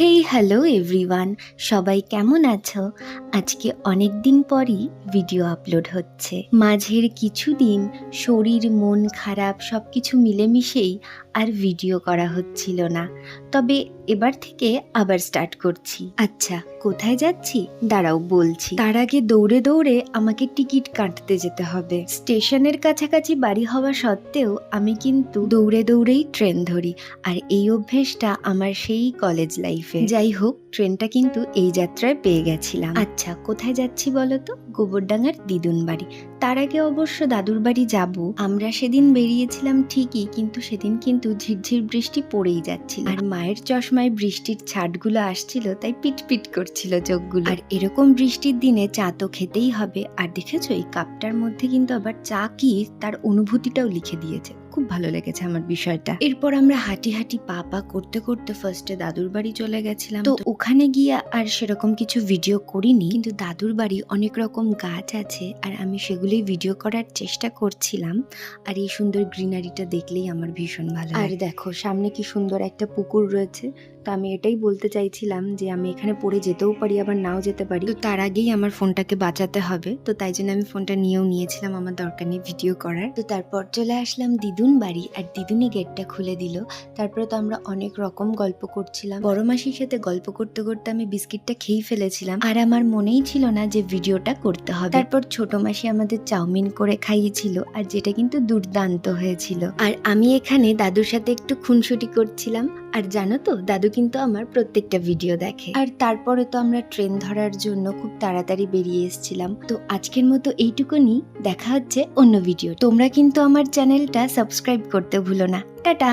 Hey hello everyone সবাই কেমন আছো? আজকে অনেক দিন পরই ভিডিও আপলোড হচ্ছে। মাঝের কিছুদিন শরীর, মন খারাপ সব কিছু মিলেমিশেই আর ভিডিও করা হচ্ছিল না। তবে এবার থেকে আবার স্টার্ট করছি। আচ্ছা কোথায় যাচ্ছি? দাঁড়াও, বলছি। তার আগে দৌড়ে দৌড়ে আমাকে টিকিট কাটতে যেতে হবে। স্টেশনের কাছাকাছি বাড়ি হওয়া সত্ত্বেও আমি কিন্তু দৌড়ে দৌড়েই ট্রেন ধরি। আর এই অভ্যেসটা আমার সেই কলেজ লাইফে যাই হোক ট্রেনটা কিন্তু এই যাত্রায় পেয়ে গেছিলাম। আচ্ছা কোথায় যাচ্ছি বলো তো গোবরডাঙ্গার দিদুন বাড়ি। তার আগে অবশ্য দাদুর বাড়ি যাব। আমরা সেদিন বেরিয়েছিলাম ঠিকই কিন্তু সেদিন কিন্তু ঝিরঝির বৃষ্টি পড়েই যাচ্ছিল। আর মায়ের চশমায় বৃষ্টির ছাটগুলো আসছিল তাই পিটপিট করছিল চোখগুলো। আর এরকম বৃষ্টির দিনে চা তো খেতেই হবে। আর দেখেছ এই কাপটার মধ্যে কিন্তু আবার চা কি? তার অনুভূতিটাও লিখে দিয়েছে। খুব ভালো লেগেছে আমার বিষয়টা। এরপর আমরা হাঁটি হাঁটি পা পা করতে করতে ফার্স্টে দাদুর বাড়ি চলে গেছিলাম। তো ওখানে গিয়ে আর সেরকম কিছু ভিডিও করিনি কিন্তু দাদুর বাড়ি অনেক রকম গাছ আছে আর আমি সেগুলোই ভিডিও করার চেষ্টা করছিলাম। আর এই সুন্দর গ্রিনারিটা দেখলেই আমার ভীষণ ভালো আর দেখো সামনে কি সুন্দর একটা পুকুর রয়েছে। তো আমি এটাই বলতে চাইছিলাম যে আমি এখানে পড়ে যেতেও পারি, আবার নাও যেতে পারি। তো তার আগেই আমার ফোনটাকে বাঁচাতে হবে। তো তাই জন্য আমি ফোনটা নিয়েও নিয়েছিলাম আমার দরকার নেই ভিডিও করার। তো তারপর চলে আসলাম দিদুন বাড়ি আর দিদুনি গেটটা খুলে দিল। তারপরে তো আমরা অনেক রকম গল্প করছিলাম। বড় মাসির সাথে গল্প করতে করতে আমি বিস্কিটটা খেয়ে ফেলেছিলাম। আর আমার মনেই ছিল না যে ভিডিওটা করতে হবে। তারপর ছোট মাসি আমাদের চাউমিন করে খাইয়েছিল আর যেটা কিন্তু দুর্দান্ত হয়েছিল। আর আমি এখানে দাদুর সাথে একটু খুনসুটি করছিলাম। আর জানো তো দাদু কিন্তু আমার প্রত্যেকটা ভিডিও দেখে। আর তারপরে তো আমরা ট্রেন ধরার জন্য খুব তাড়াতাড়ি বেরিয়ে এসেছিলাম। তো আজকের মতো এইটুকুনি, দেখা হচ্ছে অন্য ভিডিও তোমরা কিন্তু আমার চ্যানেলটা সাবস্ক্রাইব করতে ভুলো না। টাটা!